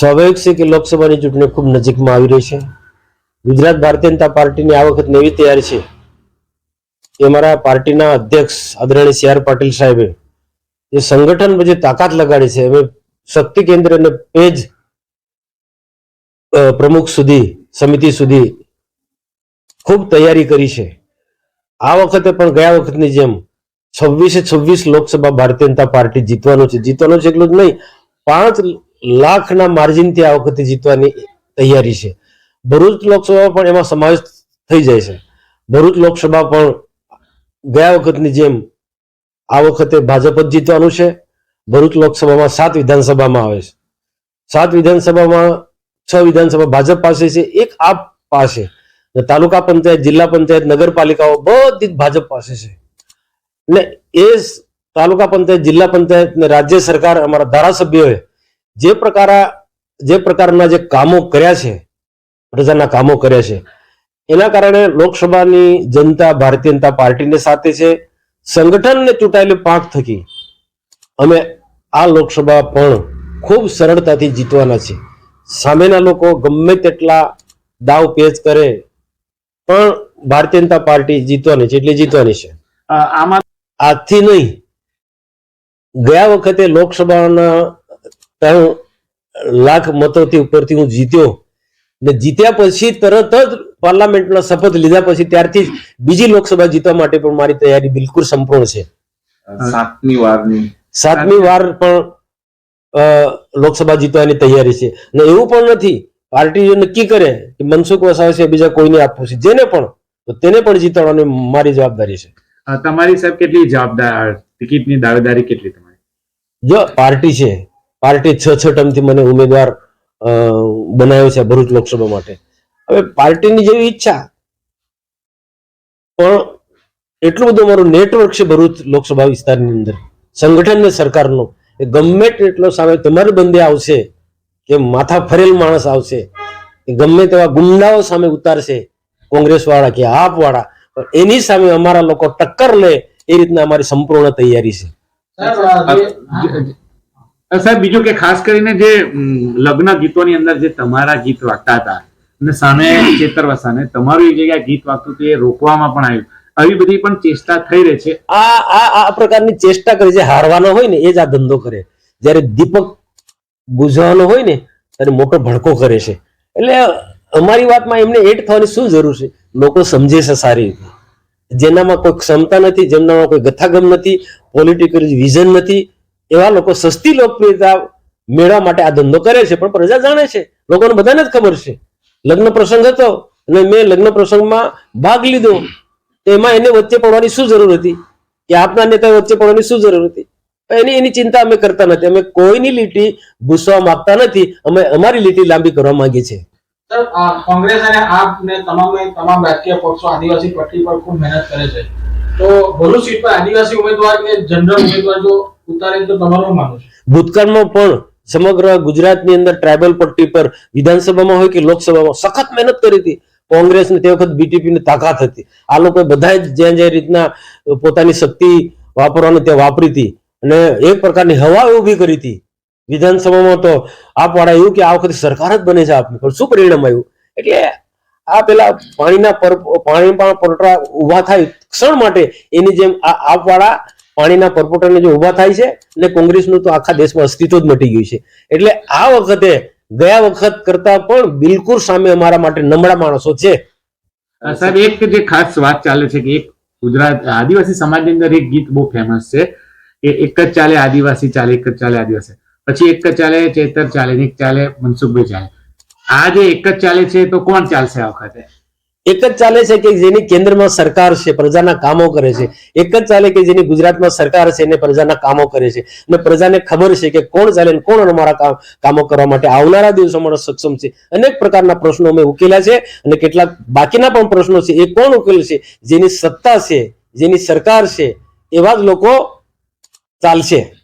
સ્વાભાવિક છે કે લોકસભાની ચૂંટણી ખૂબ નજીકમાં આવી રહી છે. ગુજરાત ભારતીય જનતા પાર્ટીની આ વખત એવી તૈયારી છે કે અમારા પાર્ટીના અધ્યક્ષ આદરણીય સી આર પાટીલ સાહેબે જે સંગઠન જે તાકાત લગાડી છે અમે શક્તિ કેન્દ્ર અને પેજ પ્રમુખ સુધી, સમિતિ સુધી ખૂબ તૈયારી કરી છે. આ વખતે પણ ગયા વખતની જેમ છવ્વીસે છવ્વીસ લોકસભા ભારતીય જનતા પાર્ટી જીતવાનું છે. જીતવાનું છે એટલું જ નહીં, પાંચ લાખના માર્જિનથી આ વખતે જીતવાની તૈયારી છે. ભરૂચ લોકસભા પણ એમાં સમાવેશ થઈ જાય છે. ભરૂચ લોકસભા પણ ગયા વખતની જેમ આ વખતે ભાજપ જ જીતવાનું છે. ભરૂચ લોકસભામાં સાત વિધાનસભામાં આવે છે. સાત વિધાનસભામાં છ વિધાનસભા ભાજપ પાસે છે, એક આપ પાસે. તાલુકા પંચાયત, જિલ્લા પંચાયત, નગરપાલિકાઓ બધી જ ભાજપ પાસે છે. ને એ તાલુકા પંચાયત, જિલ્લા પંચાયત ને રાજ્ય સરકાર અમારા ધારાસભ્યોએ જે પ્રકાર જે પ્રકારના જે કામો કર્યા છે પ્રજાના કામો કર્યા છે એના કારણે લોકસભાની જનતા ભારતીય જનતા પાર્ટીને સાથે છે સંગઠનને ચૂંટાયેલી પાંખ થકી અમે આ લોકસભા પણ ખૂબ સરળતાથી જીતવાના છે સામેના લોકો ગમે તેટલા દાવ પેચ કરે પણ ભારતીય જનતા પાર્ટી જીતવાની છે એટલે જીતવાની છે. આમાં આજથી નહીં ગયા વખતે લોકસભાના ત્રણ લાખ મતોથી ઉપરથી હું જીત્યો. ને જીત્યા પછી તરત જ પાર્લામેન્ટના શપથ લીધા પછી ત્યારથી જ બીજી લોકસભા જીતવા માટે પણ મારી તૈયારી બિલકુલ સંપૂર્ણ છે. સાતમી વારની. સાતમી વાર પણ લોકસભા જીતવાની તૈયારી છે. ને એવું પણ નથી પાર્ટી નક્કી કરે કે મનસુખ વસાવા છે બીજા કોઈને આપવું છે. જેને પણ તો તેને પણ જીતાડવાની મારી જવાબદારી છે. તમારી સાહેબ કેટલી જવાબદાર ટિકિટની દાવેદારી કેટલી તમારી? જો પાર્ટી છે. પાર્ટી છ છ ટર્મથી મને ઉમેદવાર બનાવ્યો છે ભરૂચ લોકસભા માટે. હવે પાર્ટીની જેવી ઈચ્છા, પણ એટલું બધું અમારું નેટવર્ક છે ભરૂચ લોકસભા વિસ્તારની અંદર. સંગઠન ને સરકારનો. એ ગમે એટલો સામે તમારી બંદે આવશે, કે માથા ફરેલ માણસ આવશે કે ગમે તેવા ગુંડાઓ સામે ઉતારશે કોંગ્રેસ વાળા કે આપ વાળા એની સામે અમારા લોકો ટક્કર લે, એ રીતના અમારી સંપૂર્ણ તૈયારી છે. સાહેબ, બીજું કે ખાસ કરીને જે લગ્ન ગીતોની અંદર જે તમારા ગીત વાગતા હતા અને સામે ચેતર વસાને તમારું એ જગ્યાએ ગીત વાગતું હતું એ રોકવામાં પણ આવ્યું. આવી બધી પણ ચેષ્ટા થઈ રહી છે. આ આ આ પ્રકારની ચેષ્ટા કરે છે હારવાનો હોય ને, એ જ આ ધંધો કરે. જ્યારે દીપક બુઝવાનો હોય ને, ત્યારે મોટો ભડકો કરે છે. એટલે અમારી વાતમાં એમને એડ થવાની શું જરૂર છે? લોકો સમજે છે સારી રીતે. જેનામાં કોઈ ક્ષમતા નથી, જેમનામાં કોઈ ગથાગમ નથી પોલિટિકલ વિઝન નથી એવા લોકો સસ્તી લોકપ્રિયતા મેળવવા માટે આ ધંધો કરે છે. પણ પ્રજા જાણે છે. લોકોને બધાને જ ખબર છે. લગ્ન પ્રસંગ હતો અને મેં લગ્ન પ્રસંગમાં ભાગ લીધો. તો એમાં એને વચ્ચે પડવાની શું જરૂર હતી? કે આપના નેતા વચ્ચે પડવાની શું જરૂર હતી? એની એની ચિંતા અમે કરતા નથી. અમે કોઈની લીટી ભૂસવા માંગતા નથી. અમે અમારી લીટી લાંબી કરવા માંગીએ છીએ. કોંગ્રેસ અને આપ ને તમામ તમામ રાજકીય પક્ષો આદિવાસી પટ્ટી પર ખૂબ મહેનત કરે છે. ભૂતકાળમાં પણ સમગ્ર ગુજરાતની અંદર ટ્રાઇબલ પટ્ટી પર વિધાનસભામાં હોય કે લોકસભામાં સખત મહેનત કરી હતી. કોંગ્રેસને તે વખત બીટીપી ની તાકાત હતી. આ લોકોએ બધા જ જ્યાં જ્યાં રીતના પોતાની શક્તિ વાપરવાની ત્યાં વાપરી હતી. અને એક પ્રકારની હવા ઊભી કરી હતી. વિધાનસભામાં તો આપવાળા એવું કે આ વખતે સરકાર જ બને છે આપની. પણ શું પરિણામ આવ્યું? એટલે આ પેલા પાણીના પર પણ પરપોટા ઊભા થાય ક્ષણ માટે એની જેમ આ આપ વાળા પાણીના પરપોટાને જે ઊભા થાય છે અને કોંગ્રેસનું તો આખા દેશમાં અસ્તિત્વ જ મટી ગયું છે. એટલે આ વખતે ગયા વખત કરતા પણ બિલકુલ સામે અમારા માટે નબળા માણસો છે. સાહેબ, એક જે ખાસ વાત ચાલે છે કે એક ગુજરાત, આદિવાસી સમાજની અંદર એક ગીત બહુ ફેમસ છે કે એક જ ચાલે આદિવાસી ચાલે, એક જ ચાલે આદિવાસી. પછી એક જ ચાલે, ચેતર ચાલે એક ચાલે, મનસુખભાઈ ચાલે. આ જે એક જ ચાલે છે તો કોણ ચાલશે આ વખતે? એક જ ચાલે છે કે જેની કેન્દ્રમાં સરકાર છે, પ્રજાના કામો કરે છે. એક જ ચાલે કે જેની ગુજરાતમાં સરકાર છે, એને પ્રજાના કામો કરે છે. અને પ્રજાને ખબર છે કે કોણ ચાલે કોણ અમારા કામ- કામો કરવા માટે આવનારા દિવસોમાં સક્ષમ છે. અનેક પ્રકારના પ્રશ્નો અમે ઉકેલ્યા છે અને કેટલાક બાકીના પણ પ્રશ્નો છે. એ કોણ ઉકેલશે જેની સત્તા છે, જેની સરકાર છે, એવા જ લોકો ચાલશે.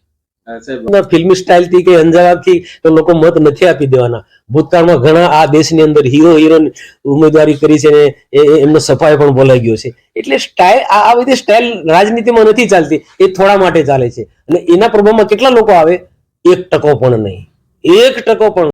ફિલ્મી સ્ટાઇલથી કે અંજારાથી તો લોકો મત નથી આપી દેવાના. ભૂતકાળમાં ઘણા આ દેશની અંદર હીરો હિરોઈન ઉમેદવારી કરી છે ને એ, એ- એમનો સફાઈ પણ બોલાઈ ગયો છે. એટલે સ્ટાઇલ આ બધી સ્ટાઇલ રાજનીતિમાં નથી ચાલતી, એ થોડા માટે ચાલે છે. અને એના પ્રભાવમાં કેટલા લોકો આવે? એક ટકો પણ નહીં. એક ટકો પણ